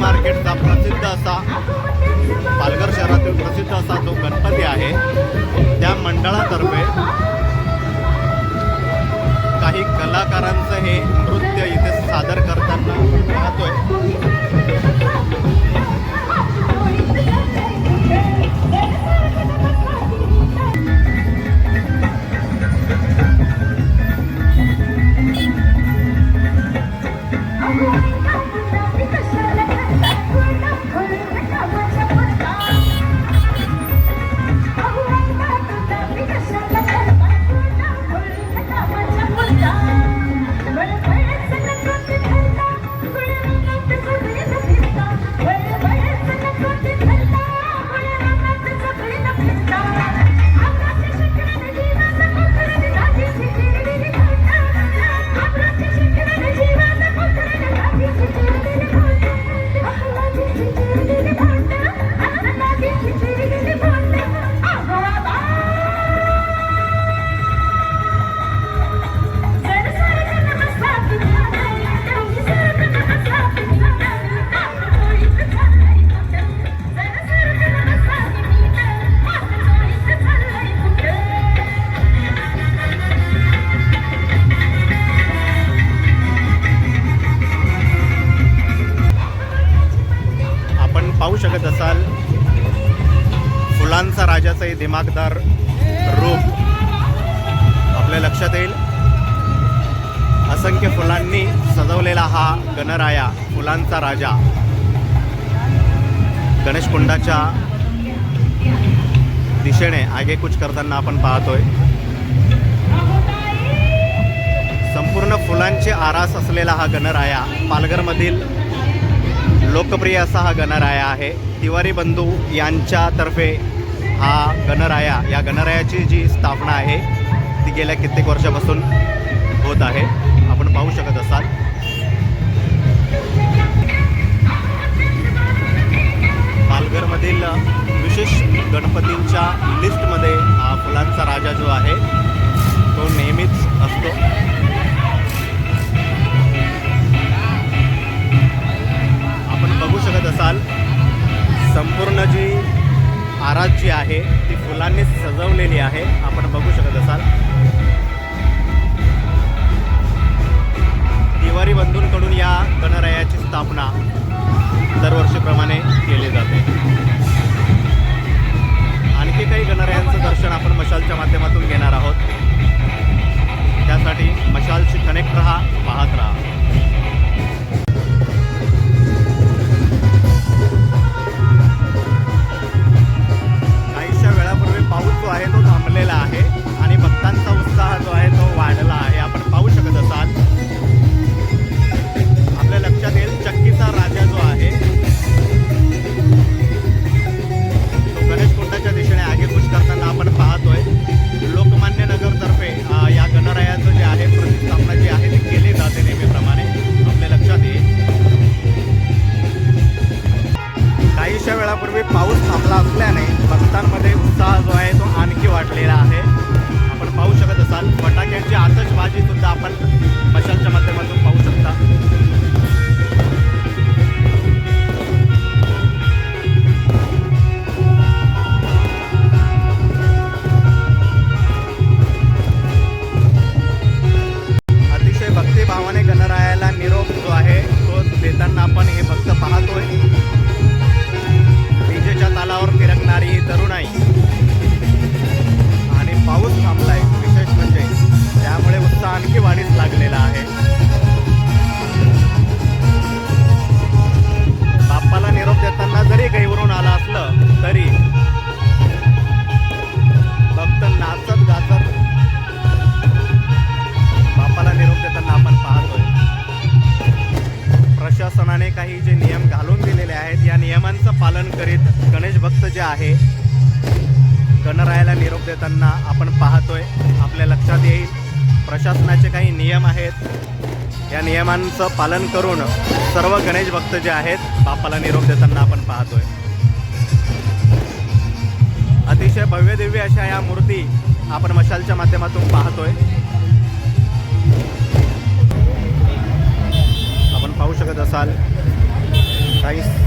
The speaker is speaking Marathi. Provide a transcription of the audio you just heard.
मार्केटचा प्रसिद्ध असा पालघर शहरातील प्रसिद्ध असा जो गणपती आहे. त्या मंडळातर्फे कलाकारांचं हे नृत्य इथे सादर करताना पाहतोय. फुलांचा राजाचं हे दिमागदार रूप आपल्या लक्षात येईल. असंख्य फुलांनी सजवलेला हा गणराया फुलांचा राजा. गणेशकुंडाच्या दिशेने दिशेने आगेकूच करताना आपण पाहतोय. संपूर्ण फुलांचे आरास असलेला हा गणराया पालघरमधील लोकप्रिय असा हा गणराया आहे. तिवारी बंधू यांच्यातर्फे हा गणराया या गणरायाची जी स्थापना आहे ती गेल्या कित्येक वर्षापासून होत आहे. आपण पाहू शकत असाल. ती फुलांनी सजवलेली आहे. आपण बघू शकत असाल. दिवारी बंधूंकडून या गणरायाची स्थापना दरवर्षीप्रमाणे केली जाते. आणखी काही गणरायांचं दर्शन आपण मशालच्या माध्यमातून घेणार आहोत. त्यासाठी मशालशी कनेक्ट राहा पाहत राहा. शासनाने काही जे नियम घालून दिलेले आहेत या नियमांचं पालन करीत गणेश भक्त जे आहे गणरायाला निरोप देताना आपण पाहतोय. आपल्या लक्षात येईल प्रशासनाचे काही नियम आहेत. या नियमांचं पालन करून सर्व गणेश भक्त जे आहेत बापाला निरोप देताना आपण पाहतोय. अतिशय भव्य दिव्य अशा या मूर्ती आपण मशालच्या माध्यमातून पाहतोय. आपण पाहू शकत असाल Sáenz